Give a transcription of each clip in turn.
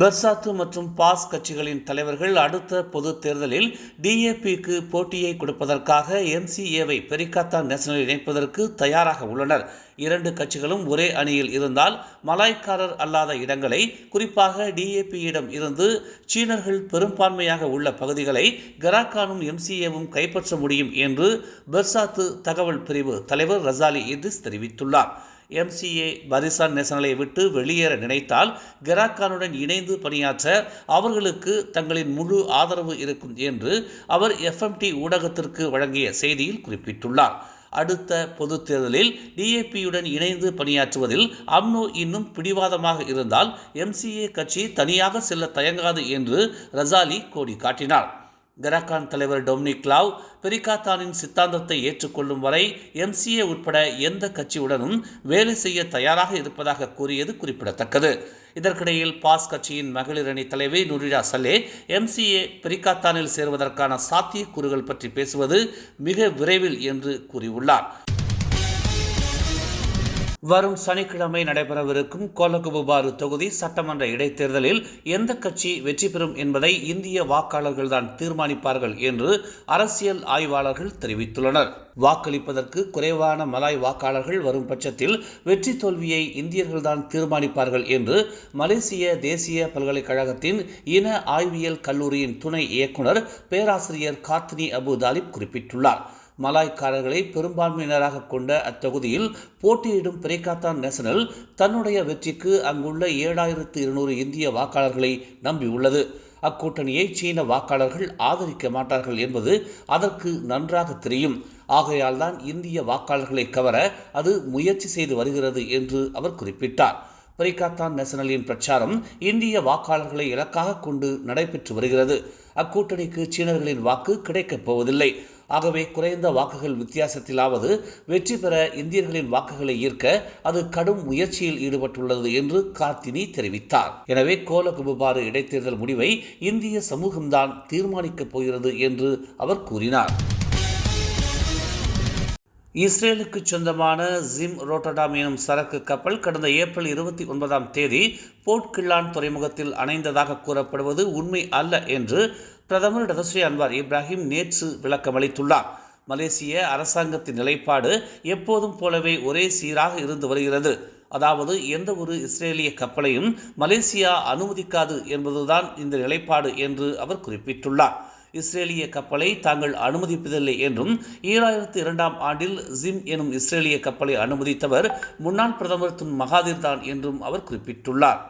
Bersatu மற்றும் pass கட்சிகளின் தலைவர்கள் அடுத்த பொது தேர்தலில் டிஏபிக்கு போட்டியை கொடுப்பதற்காக எம்சிஏவை பெரிகாத்தா நேஷனலில் இணைப்பதற்கு தயாராக உள்ளனர். இரண்டு கட்சிகளும் ஒரே அணியில் இருந்தால் மலாய்க்காரர் அல்லாத இடங்களை குறிப்பாக டிஏபியிடம் இருந்து சீனர்கள் பெரும்பான்மையாக உள்ள பகுதிகளை கராக்கானும் எம்சிஏவும் கைப்பற்ற முடியும் என்று பெர்சாத்து தகவல் பிரிவு தலைவர் ரசாலி இதிஸ் தெரிவித்துள்ளார். எம்சிஏ பரிசான் நேசனலை விட்டு வெளியேற நினைத்தால் கெராக்கானுடன் இணைந்து பணியாற்ற அவர்களுக்கு தங்களின் முழு ஆதரவு இருக்கும் என்று அவர் எஃப்எம்டி ஊடகத்திற்கு வழங்கிய செய்தியில் குறிப்பிட்டுள்ளார். அடுத்த பொதுத் தேர்தலில் டிஏபியுடன் இணைந்து பணியாற்றுவதில் அம்னோ இன்னும் பிடிவாதமாக இருந்தால் எம்சிஏ கட்சி தனியாக செல்ல தயங்காது என்று ரசாலி கோடி காட்டினார் கிராக்கான் தலைவர் டொமினிக் லாவ் பெரிகாத்தானின் சித்தாந்தத்தை ஏற்றுக்கொள்ளும் வரை எம்சிஏ உட்பட எந்த கட்சியுடனும் வேலை செய்ய தயாராக இருப்பதாக கூறியது குறிப்பிடத்தக்கது. இதற்கிடையில் பாஸ் கட்சியின் மகளிர் அணி தலைவி நுரிடா சலே எம்சிஏ பெரிகாத்தானில் சேருவதற்கான சாத்தியக்கூறுகள் பற்றி பேசுவது மிக விரைவில் என்று கூறியுள்ளார். வரும் சனிக்கிழமை நடைபெறவிருக்கும் கோலகுபுபாரு தொகுதி சட்டமன்ற இடைத்தேர்தலில் எந்த கட்சி வெற்றி பெறும் என்பதை இந்திய வாக்காளர்கள் தான் தீர்மானிப்பார்கள் என்று அரசியல் ஆய்வாளர்கள் தெரிவித்துள்ளனர். வாக்களிப்பதற்கு குறைவான மலாய் வாக்காளர்கள் வரும் பட்சத்தில் வெற்றி தோல்வியை இந்தியர்கள்தான் தீர்மானிப்பார்கள் என்று மலேசிய தேசிய பல்கலைக்கழகத்தின் இன ஆய்வியல் கல்லூரியின் துணை இயக்குனர் பேராசிரியர் கார்த்தினி அபு தாலிப் குறிப்பிட்டுள்ளார். மலாய்க்காரர்களை பெரும்பான்மையினராக கொண்ட அத்தொகுதியில் போட்டியிடும் பிரேகாத்தான் நேஷனல் தன்னுடைய வெற்றிக்கு அங்குள்ள ஏழாயிரத்து இருநூறு இந்திய வாக்காளர்களை நம்பியுள்ளது. அக்கூட்டணியை சீன வாக்காளர்கள் ஆதரிக்க மாட்டார்கள் என்பது அதற்கு நன்றாக தெரியும். ஆகையால் தான் இந்திய வாக்காளர்களை கவர அது முயற்சி செய்து வருகிறது என்று அவர் குறிப்பிட்டார். பரிகாத்தான் நேஷனலின் பிரச்சாரம் இந்திய வாக்காளர்களை இலக்காக கொண்டு நடைபெற்று வருகிறது. அக்கூட்டணிக்கு சீனர்களின் வாக்கு கிடைக்கப் போவதில்லை. ஆகவே குறைந்த வாக்குகள் வித்தியாசத்திலாவது வெற்றி பெற இந்தியர்களின் வாக்குகளை ஈர்க்க அது கடும் முயற்சியில் ஈடுபட்டுள்ளது என்று கார்த்தினி தெரிவித்தார். எனவே கோலகுபாறு இடைத்தேர்தல் முடிவை இந்திய சமூகம்தான் தீர்மானிக்கப் போகிறது என்று அவர் கூறினார். இஸ்ரேலுக்கு சொந்தமான ஜிம் ரோட்டடாம் எனும் சரக்கு கப்பல் கடந்த ஏப்ரல் இருபத்தி ஒன்பதாம் தேதி போர்ட் கில்லான் துறைமுகத்தில் அணைந்ததாக கூறப்படுவது உண்மை அல்ல என்று பிரதமர் டதஸ்ரீ அன்வார் இப்ராஹிம் நேற்று விளக்கமளித்துள்ளார் மலேசிய அரசாங்கத்தின் நிலைப்பாடு எப்போதும் போலவே ஒரே சீராக இருந்து வருகிறது. அதாவது எந்த ஒரு இஸ்ரேலிய கப்பலையும் மலேசியா அனுமதிக்காது என்பதுதான் இந்த நிலைப்பாடு என்று அவர் குறிப்பிட்டுள்ளார். இஸ்ரேலிய கப்பலை தாங்கள் அனுமதிப்பதில்லை என்றும் ஈராயிரத்தி இரண்டாம் ஆண்டில் ஜிம் எனும் இஸ்ரேலிய கப்பலை அனுமதித்தவர் முன்னாள் பிரதமர் துன் மகாதிர் தான் என்றும் அவர் குறிப்பிட்டுள்ளார்.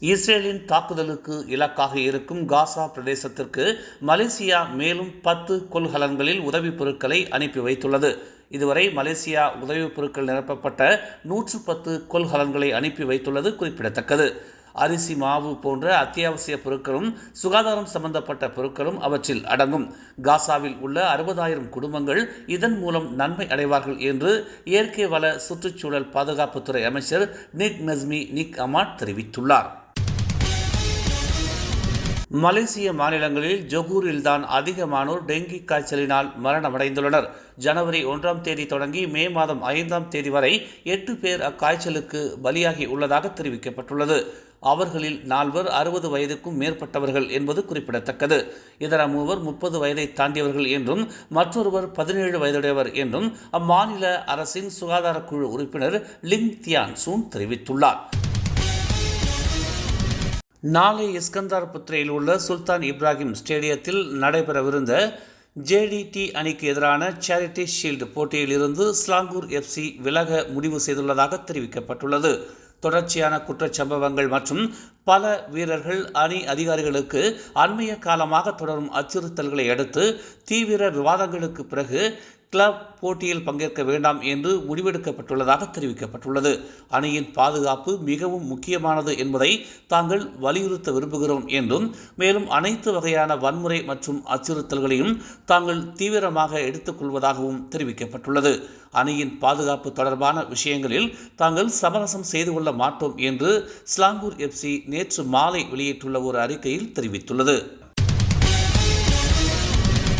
இஸ்ரேலின் தாக்குதலுக்கு இலக்காக இருக்கும் காசா பிரதேசத்திற்கு மலேசியா மேலும் பத்து கொள்கலன்களில் உதவிப் பொருட்களை அனுப்பி வைத்துள்ளது. இதுவரை மலேசியா உதவிப் பொருட்கள் நிரப்பப்பட்ட நூற்று பத்து கொள்கலன்களை அனுப்பி வைத்துள்ளது குறிப்பிடத்தக்கது. அரிசி மாவு போன்ற அத்தியாவசிய பொருட்களும் சுகாதாரம் சம்பந்தப்பட்ட பொருட்களும் அவற்றில் அடங்கும். காசாவில் உள்ள அறுபதாயிரம் குடும்பங்கள் இதன் மூலம் நன்மை அடைவார்கள் என்று இயற்கை வள சுற்றுச்சூழல் பாதுகாப்புத்துறை அமைச்சர் நிக் நஸ்மி நிக் அமாட் தெரிவித்துள்ளார். மலேசிய மாநிலங்களில் ஜொகூரில்தான் அதிகமானோர் டெங்கி காய்ச்சலினால் மரணமடைந்துள்ளனர். ஜனவரி ஒன்றாம் தேதி தொடங்கி மே மாதம் ஐந்தாம் தேதி வரை எட்டு பேர் அக்காய்ச்சலுக்கு பலியாகி உள்ளதாக தெரிவிக்கப்பட்டுள்ளது. அவர்களில் நால்வர் அறுபது வயதுக்கும் மேற்பட்டவர்கள் என்பது குறிப்பிடத்தக்கது. இதர மூவர் முப்பது வயதை தாண்டியவர்கள் என்றும் மற்றொருவர் பதினேழு வயதுடையவர் என்றும் அம்மாநில அரசின் சுகாதாரக்குழு உறுப்பினர் லிங் தியான் சூன் தெரிவித்துள்ளார். நாளை இஸ்கந்தார் புத்திரையில் உள்ள சுல்தான் இப்ராஹிம் ஸ்டேடியத்தில் நடைபெறவிருந்த ஜேடிடி அணிக்கு எதிரான சேரிட்டி ஷீல்டு போட்டியில் இருந்து ஸ்லாங்கூர் எஃப்சி விலக முடிவு செய்துள்ளதாக தெரிவிக்கப்பட்டுள்ளது. தொடர்ச்சியான குற்றச்சம்பவங்கள் மற்றும் பல வீரர்கள் அணி அதிகாரிகளுக்கு அண்மைய காலமாக தொடரும் அச்சுறுத்தல்களை அடுத்து தீவிர விவாதங்களுக்கு பிறகு கிளப் போட்டியில் பங்கேற்க வேண்டாம் என்று முடிவெடுக்கப்பட்டுள்ளதாக தெரிவிக்கப்பட்டுள்ளது. அணியின் பாதுகாப்பு மிகவும் முக்கியமானது என்பதை தாங்கள் வலியுறுத்த விரும்புகிறோம் என்றும் மேலும் அனைத்து வகையான வன்முறை மற்றும் அச்சுறுத்தல்களையும் தாங்கள் தீவிரமாக எடுத்துக்கொள்வதாகவும் தெரிவிக்கப்பட்டுள்ளது. அணியின் பாதுகாப்பு தொடர்பான விஷயங்களில் தாங்கள் சமரசம் செய்து கொள்ள மாட்டோம் என்று ஸ்லாங்கூர் எஃப்சி நேற்று மாலை வெளியிட்டுள்ள ஒரு அறிக்கையில் தெரிவித்துள்ளது.